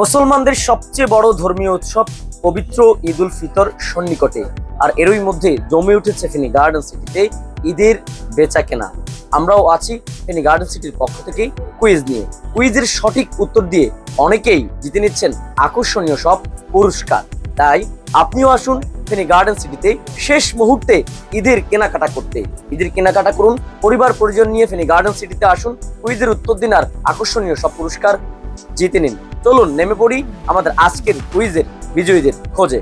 মুসলমানদের সবচেয়ে বড় ধর্মীয় উৎসব পবিত্র ঈদ উল ফিতর সন্নিকটে। আর এরই মধ্যে জমে উঠেছে ফেনী গার্ডেন সিটিতে ঈদের বেচা কেনা আমরাও আছি ফেনী গার্ডেন সিটির পক্ষ থেকে কুইজ নিয়ে। কুইজের সঠিক উত্তর দিয়ে অনেকেই জিতে নিচ্ছেন আকর্ষণীয় সব পুরস্কার। তাই আপনিও আসুন ফেনী গার্ডেন সিটিতে শেষ মুহূর্তে ঈদের কেনাকাটা করতে। ঈদের কেনাকাটা করুন পরিবার পরিজন নিয়ে ফেনী গার্ডেন সিটিতে আসুন, কুইজের উত্তর দিন আর আকর্ষণীয় সব পুরস্কার জিতে নিন। চলুন নেমে পড়ি আমাদের আজকের কুইজের বিজয়ীদের খোঁজে।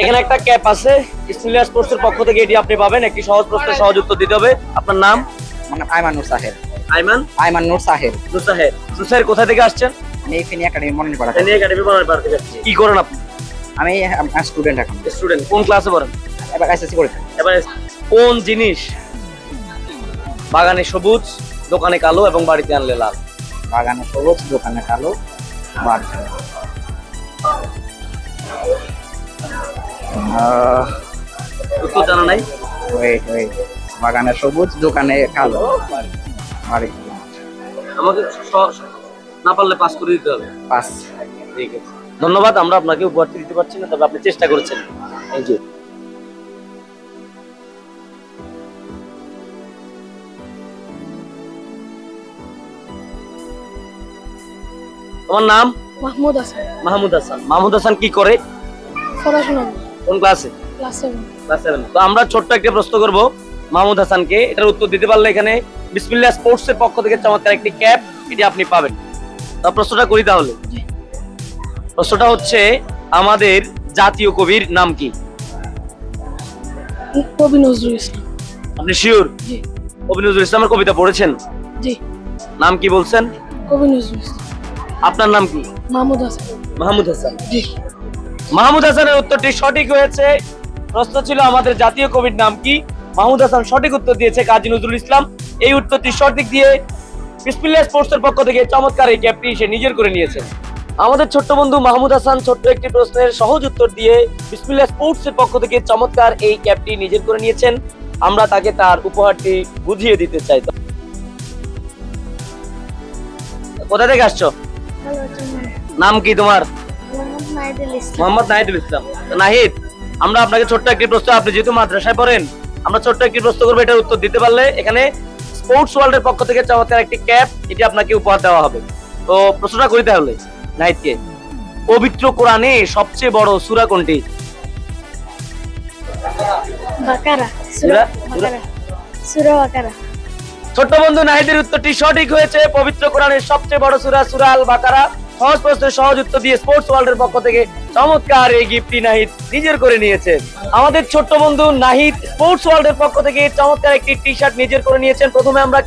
এখানে একটা ক্যাপ আছে স্টুডিয়াস স্পোর্টসের পক্ষ থেকে এটি আপনি পাবেন একটি সহজ প্রশ্নের সহজ উত্তর দিতে হবে। আপনার নাম? নাম আইমান নূর সাহেব। আইমান? আইমান নূর সাহেব। নুসাহের নুসাহের কোথা থেকে আসছেন? আমি ফিনি একাডেমি মনে পড়া ফেনী একাডেমি বানার থেকে আসছেন। কি করেন আপনি? আমি স্টুডেন্ট এখন। স্টুডেন্ট কোন ক্লাসে পড়েন? এবার এসএসসি পরীক্ষা। এবার কোন জিনিস বাগানে সবুজ দোকানে কালো এবং বাড়িতে আনলে লাল? বাগানে সবুজ দোকানে কালো বার উত্তর জানা নাই? ওয়েট ওয়েট বাগানে সবুজ দোকানে কালো। আমাকে না পারলে পাস করে দিতে হবে। পাঁচ ঠিক আছে। ধন্যবাদ আমরা আপনাকে উপহারটি দিতে পারছি না তবে আপনি চেষ্টা করেছেন। এই যে। তোমার নাম? মাহমুদ হাসান। মাহমুদ হাসান। মাহমুদ হাসান কি করে? পড়াশোনা কোন ক্লাসে ক্লাস সেভেন তো আমরা ছোট্ট একটা প্রশ্ন করব মাহমুদ হাসানকে। এটার উত্তর দিতে পারলে এখানে বিসমিল্লাহ স্পোর্টস এর পক্ষ থেকে চমৎকার একটি ক্যাপ এটি আপনি পাবেন। তা প্রশ্নটা করি তাহলে। প্রশ্নটা হচ্ছে আমাদের জাতীয় কবির নাম কি? কবি নজরুল ইসলাম। আপনি শিওর জি। কবি নজরুল ইসলামের কবিতা পড়েছেন? জি। নাম কি বলছেন? কবি নজরুল ইসলাম। আপনার নাম কি? মাহমুদ হাসান। মাহমুদ হাসান। জি। মাহমুদ হাসানের উত্তরটি সঠিক হয়েছে। প্রশ্ন ছিল আমাদের জাতীয় কবির নাম কি? মাহমুদ হাসান সঠিক উত্তর দিয়েছে কাজী নজরুল ইসলাম। এই উত্তরটি সঠিক দিয়ে বিসমিল্লাহ স্পোর্টসের পক্ষ থেকে চমৎকার এই ক্যাপটি সে নিজের করে নিয়েছে। আমাদের ছোট্ট বন্ধু মাহমুদ হাসান ছোট্ট একটি প্রশ্নের সহজ উত্তর দিয়ে বিসমিল্লাহ স্পোর্টসের পক্ষ থেকে চমৎকার এই ক্যাপটি নিজের করে নিয়েছেন। আমরা তাকে তার উপহারটি বুঝিয়ে দিতে চাই। কোথা থেকে আসছো? নাম কি তোমার? মোহাম্মদ নাহিদুল ইসলাম। নাহিদ আমরা আপনাকে ছোট্ট একটি প্রশ্ন আপনি যেহেতু মাদ্রাসায় পড়েন আমরা ছোট্ট একটি প্রশ্ন করব এটার উত্তর দিতে পারলে এখানে স্পোর্টস ওয়ার্ল্ডের পক্ষ থেকে চমৎকার একটি ক্যাপ এটি আপনাকে উপহার দেওয়া হবে। তো প্রশ্নটা করি তাহলে নাহিদকে। পবিত্র কোরআনে সবচেয়ে বড় সূরা কোনটি? ছোট্ট বন্ধু নাহিদের উত্তরটি সঠিক হয়েছে। পবিত্র কোরআনের সবচেয়ে বড় সূরা সূরা আল বাকারা সহজ প্রশ্নের সহজ উত্তর দিয়ে স্পোর্টস ওয়ার্ল্ডের পক্ষ থেকে চমৎকার এই গিফটটি নাহিদ নিজের করে নিয়েছেন আমাদের ছোট্ট বন্ধু নাহিদ স্পোর্টস ওয়ার্ল্ডের পক্ষ থেকে চমৎকার একটি টি শার্ট নিজের করে নিয়েছেন। প্রথমে আমরা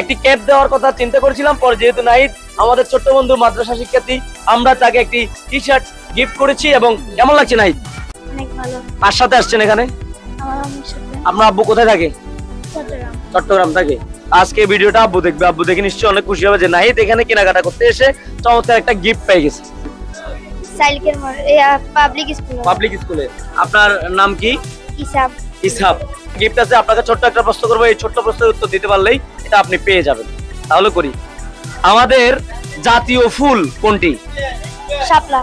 একটি ক্যাপ দেওয়ার কথা চিন্তা করেছিলাম পরে যেহেতু নাহিদ আমাদের ছোট্ট বন্ধু মাদ্রাসা শিক্ষার্থী আমরা তাকে একটি টি শার্ট গিফট করেছি এবং কেমন লাগছে নাহিদ? কার সাথে আসছেন এখানে? আমার আপনার আব্বু কোথায় থাকে? চট্টগ্রাম। চট্টগ্রাম থেকে। আজকে ভিডিওটা আব্বু দেখবে। আব্বু দেখে নিশ্চয়ই অনেক খুশি হবে যে নাহিদ এখানে কেনাকাটা করতে এসে চমৎকার একটা গিফট পেয়ে গেছে। পাবলিক স্কুল পাবলিক স্কুলে আপনার নাম কি? হিসাব ইসহাব গিফট আছে আপনাকে ছোট্ট একটা প্রশ্ন করব। এই ছোট্ট প্রশ্নের উত্তর দিতে পারলেই এটা আপনি পেয়ে যাবেন। তাহলে করি। আমাদের জাতীয় ফুল কোনটি? শাপলা।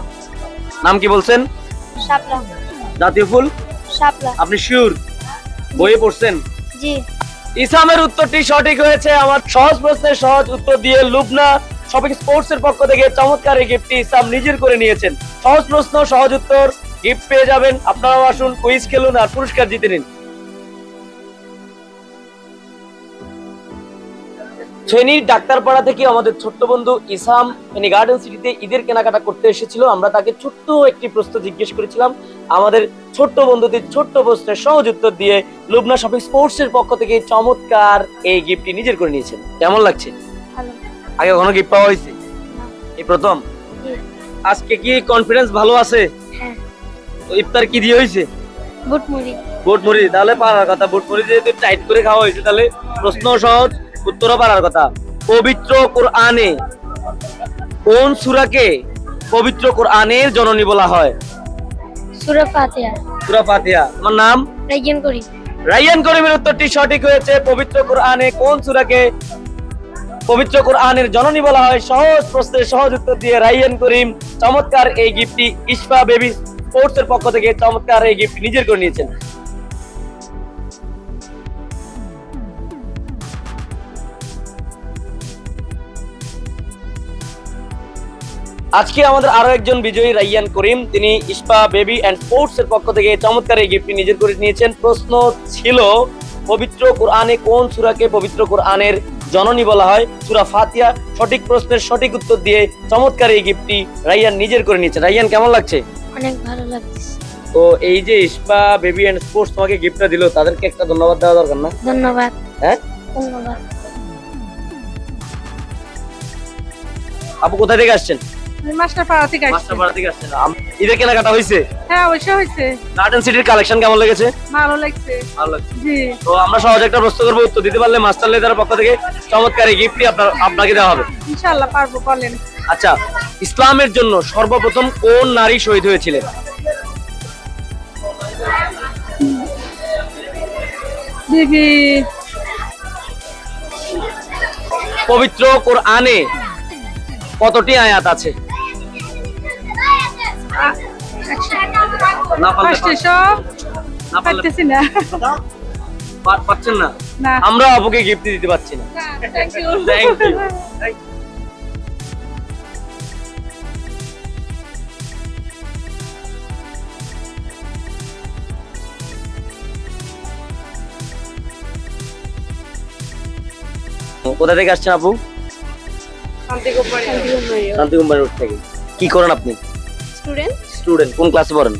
নাম কি বলছেন? শাপলা। জাতীয় ফুল? শাপলা। আপনি শিওর বইয়ে পড়ছেন? জি। ইসলামের উত্তরটি সঠিক হয়েছে। আমার সহজ প্রশ্নের সহজ উত্তর দিয়ে লুবনা শপিং স্পোর্টস এর পক্ষ থেকে চমৎকার এই গিফটটি ইসলাম নিজের করে নিয়েছেন। সহজ প্রশ্ন, সহজ উত্তর, গিফট পেয়ে যাবেন। আপনারাও আসুন, কুইজ খেলুন আর পুরস্কার জিতে নিন। ফেনীর ডাক্তারপাড়া থেকে আমাদের ছোট্ট বন্ধু ইসাম ফেনী গার্ডেন সিটিতে ঈদের কেনাকাটা করতে এসেছিল। আমরা তাকে ছোট্ট একটি প্রশ্ন জিজ্ঞেস করেছিলাম। আমাদের ছোট্ট বন্ধুদের ছোট্ট প্রশ্নের সহজ উত্তর দিয়ে লুবনা শপিং স্পোর্টস এর পক্ষ থেকে চমৎকার এই গিফটটি নিজের করে নিয়েছেন। কেমন লাগছে? আগে কখনো গিফট পাওয়া হয়েছে? এই প্রথম? আজকে কি কনফিডেন্স ভালো আছে? হ্যাঁ। ইফতার কি দিয়ে হয়েছে? বুট মুড়ি বুট মুড়ি তাহলে পারার কথা। বুট মুড়ি যেহেতু টাইট করে খাওয়া হয়েছে তাহলে প্রশ্ন সহজ। উত্তরও পারার কথা। পবিত্র কোরআনে কোন সুরাকে পবিত্র কোরআনের জননী বলা হয়? সুরা ফাতিহা। সূরা ফাতিহা। আমার নাম? রাইয়ান করি রাইয়ান করিমের উত্তরটি সঠিক হয়েছে। পবিত্র কোরআনে কোন সূরাকে পবিত্র কোরআনের জননী বলা হয়? সহজ প্রশ্নের সহজ উত্তর দিয়ে রাইয়ান করিম চমৎকার এই গিফটটি ইসফা বেবি স্পোর্টস এর পক্ষ থেকে চমৎকার এই গিফট নিজের করে নিয়েছেন। আজকে আমাদের আরও একজন বিজয়ী রাইয়ান করিম। তিনি ইস্পা বেবি এন্ড স্পোর্টস এর পক্ষ থেকে চমৎকার এই গিফটটি নিজের করে নিয়েছেন। প্রশ্ন ছিল পবিত্র কোরআনে কোন সূরাকে পবিত্র কোরআনের জননী বলা হয়? সূরা ফাতিহা সঠিক প্রশ্নের সঠিক উত্তর দিয়ে চমৎকার এই গিফটটি রাইয়ান নিজের করে নিয়েছে। রাইয়ান কেমন লাগছে? অনেক ভালো লাগতেছে তো এই যে ইস্পা বেবি এন্ড স্পোর্টস তোমাকে গিফটটা দিল তাদেরকে একটা ধন্যবাদ দেওয়া দরকার না? ধন্যবাদ। হ্যাঁ? ধন্যবাদ। আপু কোথা থেকে আসছেন? থেকে আসছে। মাস্টারপাড়া থেকে আসছেন আম- ঈদের কেনাকাটা হয়েছে? হ্যাঁ অবশ্যই হয়েছে। গার্ডেন সিটির কালেকশন কেমন লেগেছে? ভালো লাগছে। ভালো লাগছে। জি। তো আমরা সহজ একটা প্রশ্ন করব উত্তর দিতে পারলে মাস্টার লেদারের পক্ষ থেকে চমৎকার গিফটটি আপনার আপনাকে দেওয়া হবে। ইনশাল্লাহ পারব বলেন। আচ্ছা ইসলামের জন্য সর্বপ্রথম কোন নারী শহীদ হয়েছিলেন? বিবি পবিত্র কোরআনে কতটি আয়াত আছে? পাচ্ছেন না না। আমরা আপুকে গিফট দিতে পারছি না। থ্যাংক ইউ থ্যাংক ইউ কোথা থেকে আসছেন আপু? শান্তি কোম্পানি রোড থেকে। কি করেন আপনি? স্টুডেন্ট? স্টুডেন্ট কোন ক্লাসে পড়েন?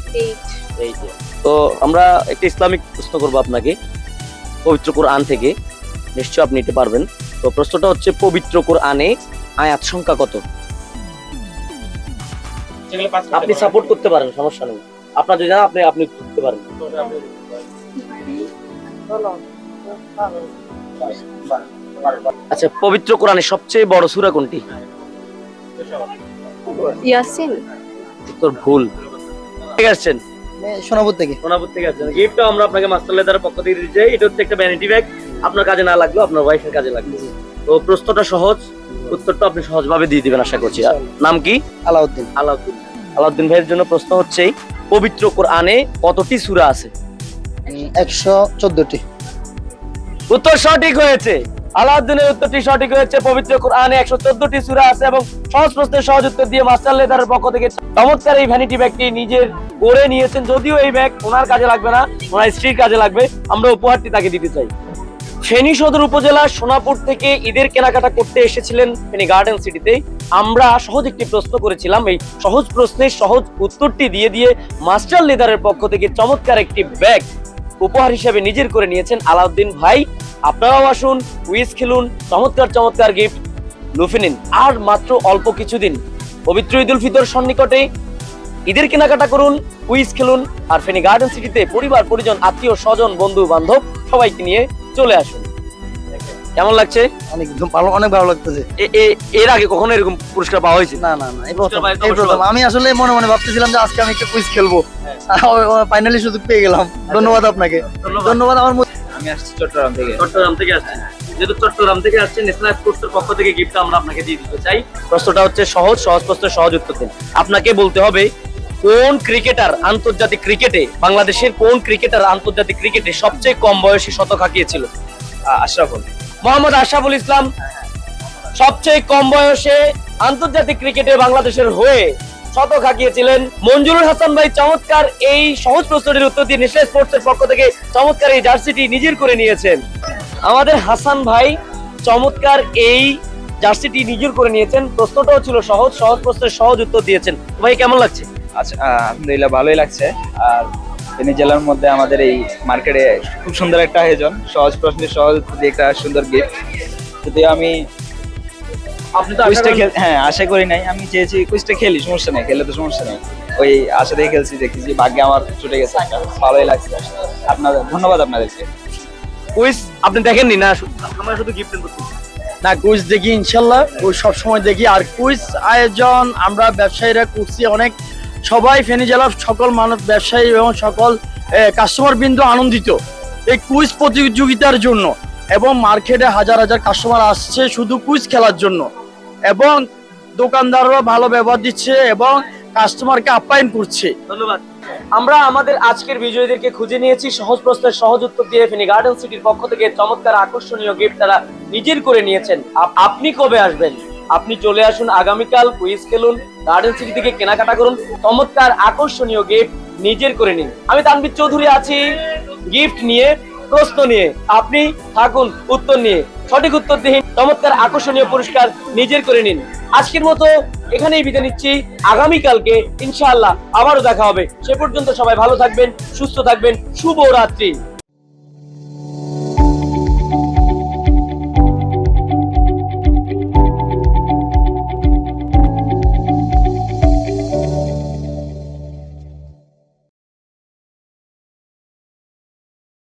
এই তো আমরা একটা ইসলামিক প্রশ্ন করব আপনাকে পবিত্র কোরআন থেকে। নিশ্চয় আপনি পারবেন। তো প্রশ্নটা হচ্ছে পবিত্র কোরআনে আয়াত সংখ্যা কত? আপনি সাপোর্ট করতে পারেন সমস্যা নেই। আপনার যদি জানা আপনি আপনি করতে পারেন। আচ্ছা পবিত্র কোরআনে সবচেয়ে বড় সূরা কোনটি? ইয়াসিন। উত্তর ভুল। ঠিক আসছেন সোনাপুর থেকে। সোনাপুর থেকে আসছেন গিফটটা আমরা আপনাকে মাস্টার লেদারের পক্ষ থেকে দিতে চাই। এটা হচ্ছে একটা ভ্যানিটি ব্যাগ আপনার কাজে না লাগল আপনার ওয়াইফের কাজে লাগবে। তো প্রশ্নটা সহজ। উত্তরটা আপনি সহজভাবে দিয়ে দিবেন আশা করছি। নাম কি? আলাউদ্দিন। আলাউদ্দিন। আলাউদ্দিন ভাইয়ের জন্য প্রশ্ন হচ্ছে পবিত্র কোরআনে কতটি সূরা আছে? একশো চোদ্দটি। উত্তর সঠিক হয়েছে। আলাউদ্দিনের উত্তরটি সঠিক হয়েছে, পবিত্র কোরআনে একশো চোদ্দটি সূরা আছে এবং সহজ প্রশ্নের সহজ উত্তর দিয়ে মাস্টার লেদারের পক্ষ থেকে চমৎকার এই ভ্যানিটি ব্যাগটি নিজের নিয়েছেন। যদিও এই ব্যাগ ওনার কাজে লাগবে না, ওনার স্ত্রীর কাজে লাগবে, আমরা উপহারটি তাকে দিতে চাই। ফেনী সদর উপজেলা সোনাপুর থেকে ঈদের কেনাকাটা করতে এসেছিলেন ফেনী গার্ডেন সিটিতে। আমরা সহজ একটি প্রশ্ন করেছিলাম, এই সহজ প্রশ্নের সহজ উত্তরটি দিয়ে দিয়ে মাস্টার লেদারের পক্ষ থেকে চমৎকার একটি ব্যাগ উপহার হিসেবে নিজের করে নিয়েছেন আলাউদ্দিন ভাই। আপনারাও আসুন উইস খেলুন, চমৎকার চমৎকার গিফট লুফে নিন। আর মাত্র অল্প কিছুদিন, পবিত্র ঈদ উল ফিতর সন্নিকটে ঈদের কেনাকাটা করুন উইস খেলুন, আর ফেনী গার্ডেন সিটিতে পরিবার, পরিজন, আত্মীয়, স্বজন বন্ধু বান্ধব সবাইকে নিয়ে চলে আসুন। কেমন লাগছে? অনেক ভালো অনেক ভালো লাগতেছে। এর আগে কখনো এরকম পুরস্কার পাওয়া হয়েছে? না না না এই প্রথম। আমি আসলে মনে মনে ভাবতেছিলাম যে আজকে আমি একটা কুইজ খেলব। ফাইনালি সুযোগ পেয়ে গেলাম। ধন্যবাদ আপনাকে। ধন্যবাদ। আমার আমি আসছি চট্টগ্রাম থেকে। চট্টগ্রাম থেকে আসছেন। যেহেতু চট্টগ্রাম থেকে আসছেন ন্যাশনাল স্পোর্টস পক্ষ থেকে গিফট আমরা আপনাকে দিয়ে দিতে চাই। প্রশ্নটা হচ্ছে সহজ সহজ প্রশ্নের সহজ উত্তর দিন। আপনাকে বলতে হবে কোন ক্রিকেটার আন্তর্জাতিক ক্রিকেটে বাংলাদেশের কোন ক্রিকেটার আন্তর্জাতিক ক্রিকেটে সবচেয়ে কম বয়সী শতক হাঁকিয়েছিল? আশরাফুল। মোহাম্মদ আশরাফুল ইসলাম সবচেয়ে কম বয়সে আন্তর্জাতিক ক্রিকেটে বাংলাদেশের হয়ে শতক হাঁকিয়েছিলেন। মঞ্জুরুল হাসান ভাই চমৎকার এই সহজ প্রশ্নটির উত্তর দিয়ে ন্যাশনাল স্পোর্টস এর পক্ষ থেকে চমৎকার এই জার্সিটি নিজের করে নিয়েছেন। আমাদের হাসান ভাই চমৎকার এই জার্সিটি নিজের করে নিয়েছেন। প্রশ্নটাও ছিল সহজ সহজ প্রশ্নের সহজ উত্তর দিয়েছেন। ভাই, কেমন লাগছে? আচ্ছা আলহামদুলিল্লাহ, ভালোই লাগছে। আর ফেনী জেলার মধ্যে আমাদের এই মার্কেটে খুব সুন্দর একটা আয়োজন। সহজ প্রশ্নে সহজ একটা সুন্দর গিফট যদিও আমি আপনি আশা কুইজটা খেল হ্যাঁ আশা করি নাই। আমি চেয়েছি কুইজটা খেলি সমস্যা নেই খেলে তো সমস্যা নেই। ওই আশা দিয়ে খেলছি দেখেছি ভাগ্যে আমার ছুটে গেছে। ভালোই লাগছে। আপনাদের ধন্যবাদ আপনাদেরকে। কুইজ আপনি দেখেননি না? আমরা শুধু গিফট করছি না কুইজ দেখি ইনশাল্লাহ। কুইজ সবসময় দেখি। আর কুইজ আয়োজন আমরা ব্যবসায়ীরা করছি অনেক। সবাই ফেনী জেলার সকল মানুষ ব্যবসায়ী এবং সকল কাস্টমার বিন্দু আনন্দিত। এই কুইজ প্রতিযোগিতার জন্য এবং মার্কেটে হাজার হাজার কাস্টমার আসছে শুধু কুইজ খেলার জন্য। এবং দোকানদাররা ভালো ব্যবহার দিচ্ছে এবং কাস্টমারকে আপ্যায়ন করছে। ধন্যবাদ। আমরা আমাদের আজকের বিজয়ীদেরকে খুঁজে নিয়েছি। সহজ প্রশ্নের সহজ উত্তর দিয়ে ফেনী গার্ডেন সিটির পক্ষ থেকে চমৎকার আকর্ষণীয় গিফট তারা নিজের করে নিয়েছেন। আপনি কবে আসবেন? আপনি চলে আসুন আগামীকাল কুইজ খেলুন। গার্ডেন সিটি থেকে কেনাকাটা করুন। চমৎকার আকর্ষণীয় গিফট নিজের করে নিন। আমি তানবির চৌধুরী আছি। গিফট নিয়ে, প্রশ্ন নিয়ে। আপনি থাকুন উত্তর নিয়ে। সঠিক উত্তর দিন। চমৎকার আকর্ষণীয় পুরস্কার নিজের করে নিন। আজকের মতো এখানেই বিদায় নিচ্ছি। আগামীকালকে ইনশাআল্লাহ আবারও দেখা হবে। সে পর্যন্ত সবাই ভালো থাকবেন, সুস্থ থাকবেন। শুভ রাত্রি।